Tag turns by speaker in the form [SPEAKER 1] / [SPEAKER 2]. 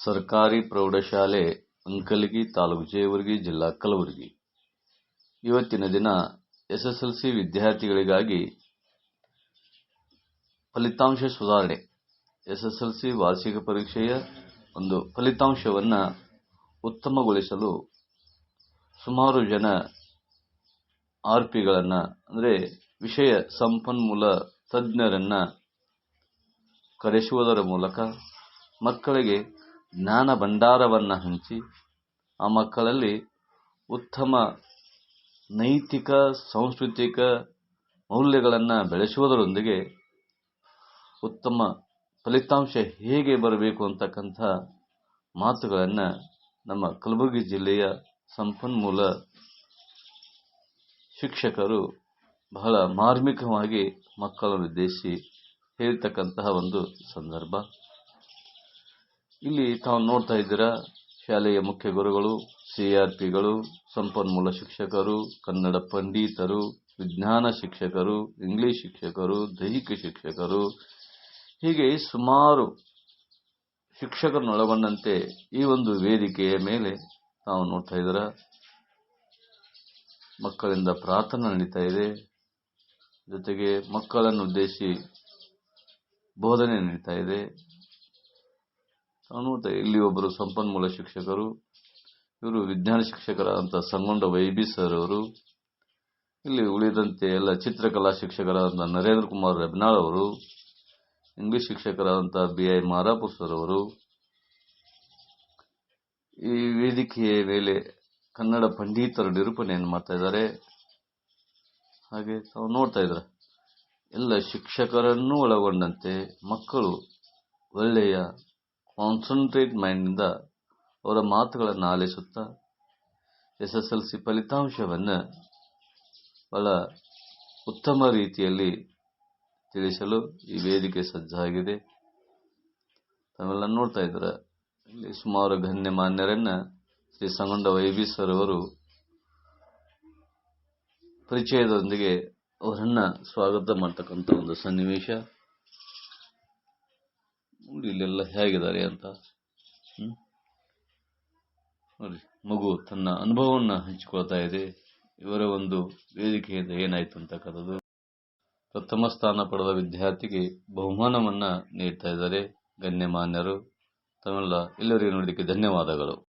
[SPEAKER 1] ಸರ್ಕಾರಿ ಪ್ರೌಢಶಾಲೆ ಅಂಕಲಗಿ ತಾಲೂಕು ವಿಜಯವರ್ಗಿ ಜಿಲ್ಲಾ ಕಲಬುರಗಿ. ಇವತ್ತಿನ ದಿನ ಎಸ್ಎಸ್ಎಲ್ಸಿ ವಿದ್ಯಾರ್ಥಿಗಳಿಗಾಗಿ ಫಲಿತಾಂಶ ಸುಧಾರಣೆ. ಎಸ್ಎಸ್ಎಲ್ಸಿ ವಾರ್ಷಿಕ ಪರೀಕ್ಷೆಯ ಒಂದು ಫಲಿತಾಂಶವನ್ನು ಉತ್ತಮಗೊಳಿಸಲು ಸುಮಾರು ಜನ ಆರ್ ಪಿಗಳನ್ನು ಅಂದರೆ ವಿಷಯ ಸಂಪನ್ಮೂಲ ತಜ್ಞರನ್ನು ಕರೆಸುವುದರ ಮೂಲಕ ಮಕ್ಕಳಿಗೆ ಜ್ಞಾನ ಭಂಡಾರವನ್ನು ಹಂಚಿ ಆ ಮಕ್ಕಳಲ್ಲಿ ಉತ್ತಮ ನೈತಿಕ, ಸಾಂಸ್ಕೃತಿಕ ಮೌಲ್ಯಗಳನ್ನು ಬೆಳೆಸುವುದರೊಂದಿಗೆ ಉತ್ತಮ ಫಲಿತಾಂಶ ಹೇಗೆ ಬರಬೇಕು ಅಂತಕ್ಕಂಥ ಮಾತುಗಳನ್ನು ನಮ್ಮ ಕಲಬುರಗಿ ಜಿಲ್ಲೆಯ ಸಂಪನ್ಮೂಲ ಶಿಕ್ಷಕರು ಬಹಳ ಮಾರ್ಮಿಕವಾಗಿ ಮಕ್ಕಳನ್ನು ಉದ್ದೇಶಿಸಿ ಹೇಳ್ತಕ್ಕಂತಹ ಒಂದು ಸಂದರ್ಭ. ಇಲ್ಲಿ ತಾವು ನೋಡ್ತಾ ಇದ್ದೀರಾ, ಶಾಲೆಯ ಮುಖ್ಯ ಗುರುಗಳು, ಸಿ ಆರ್ ಪಿಗಳು, ಸಂಪನ್ಮೂಲ ಶಿಕ್ಷಕರು, ಕನ್ನಡ ಪಂಡಿತರು, ವಿಜ್ಞಾನ ಶಿಕ್ಷಕರು, ಇಂಗ್ಲಿಷ್ ಶಿಕ್ಷಕರು, ದೈಹಿಕ ಶಿಕ್ಷಕರು. ಹೀಗೆ ಸುಮಾರು ಶಿಕ್ಷಕರನ್ನೊಳಗೊಂಡಂತೆ ಈ ಒಂದು ವೇದಿಕೆಯ ಮೇಲೆ ತಾವು ನೋಡ್ತಾ ಇದ್ದೀರ, ಮಕ್ಕಳಿಂದ ಪ್ರಾರ್ಥನೆ ನಡೀತಾ ಇದೆ. ಜೊತೆಗೆ ಮಕ್ಕಳನ್ನು ಉದ್ದೇಶಿಸಿ ಬೋಧನೆ ನಡೀತಾ ಇದೆ. ನೋಡ್ತಾ ಇಲ್ಲಿ ಒಬ್ಬರು ಸಂಪನ್ಮೂಲ ಶಿಕ್ಷಕರು, ಇವರು ವಿಜ್ಞಾನ ಶಿಕ್ಷಕರಾದಂಥ ಸಂಗೊಂಡ ವೈಬಿ ಸರ್ ಅವರು, ಇಲ್ಲಿ ಉಳಿದಂತೆ ಎಲ್ಲ ಚಿತ್ರಕಲಾ ಶಿಕ್ಷಕರಾದಂಥ ನರೇಂದ್ರ ಕುಮಾರ್ ರೆಬ್ನಾಳ್ ಅವರು, ಇಂಗ್ಲಿಷ್ ಶಿಕ್ಷಕರಾದಂಥ ಬಿ ಐ ಮಾರಾಪುರ್ ಸರ್ ಅವರು, ಈ ವೇದಿಕೆಯ ಮೇಲೆ ಕನ್ನಡ ಪಂಡಿತರು ನಿರೂಪಣೆಯನ್ನು ಮಾಡ್ತಾ ಇದ್ದಾರೆ. ಹಾಗೆ ತಾವು ನೋಡ್ತಾ ಇದ್ದಾರೆ, ಎಲ್ಲ ಶಿಕ್ಷಕರನ್ನು ಒಳಗೊಂಡಂತೆ ಮಕ್ಕಳು ಒಳ್ಳೆಯ ಕಾನ್ಸಂಟ್ರೇಟ್ ಮೈಂಡ್ನಿಂದ ಅವರ ಮಾತುಗಳನ್ನು ಆಲಿಸುತ್ತಾ ಎಸ್ ಎಸ್ ಎಲ್ ಸಿ ಫಲಿತಾಂಶವನ್ನು ಬಹಳ ಉತ್ತಮ ರೀತಿಯಲ್ಲಿ ತಿಳಿಸಲು ಈ ವೇದಿಕೆ ಸಜ್ಜಾಗಿದೆ ತಾವೆಲ್ಲ ನೋಡ್ತಾ ಇದ್ದೀರ? ಇಲ್ಲಿ ಸುಮಾರು ಗಣ್ಯಮಾನ್ಯರನ್ನ Shri Sangonda Y B sir ಅವರು ಪರಿಚಯದೊಂದಿಗೆ ಅವರನ್ನು ಸ್ವಾಗತ ಮಾಡ್ತಕ್ಕಂಥ ಒಂದು ಸನ್ನಿವೇಶ. ನೋಡಿ ಇಲ್ಲೆಲ್ಲ ಹೇಗಿದ್ದಾರೆ ಅಂತ. ನೋಡಿ, ಮಗು ತನ್ನ ಅನುಭವವನ್ನು ಹಂಚಿಕೊಳ್ತಾ ಇದೆ. ಇವರ ಒಂದು ವೇದಿಕೆಯಿಂದ ಏನಾಯ್ತು ಅಂತಕ್ಕಂಥದ್ದು ಪ್ರಥಮ ಸ್ಥಾನ ಪಡೆದ ವಿದ್ಯಾರ್ಥಿಗೆ ಬಹುಮಾನವನ್ನ ನೀಡ್ತಾ ಇದ್ದಾರೆ ಗಣ್ಯಮಾನ್ಯರು. ತಮ್ಮೆಲ್ಲ ಎಲ್ಲರಿಗೂ ನೋಡಲಿಕ್ಕೆ ಧನ್ಯವಾದಗಳು.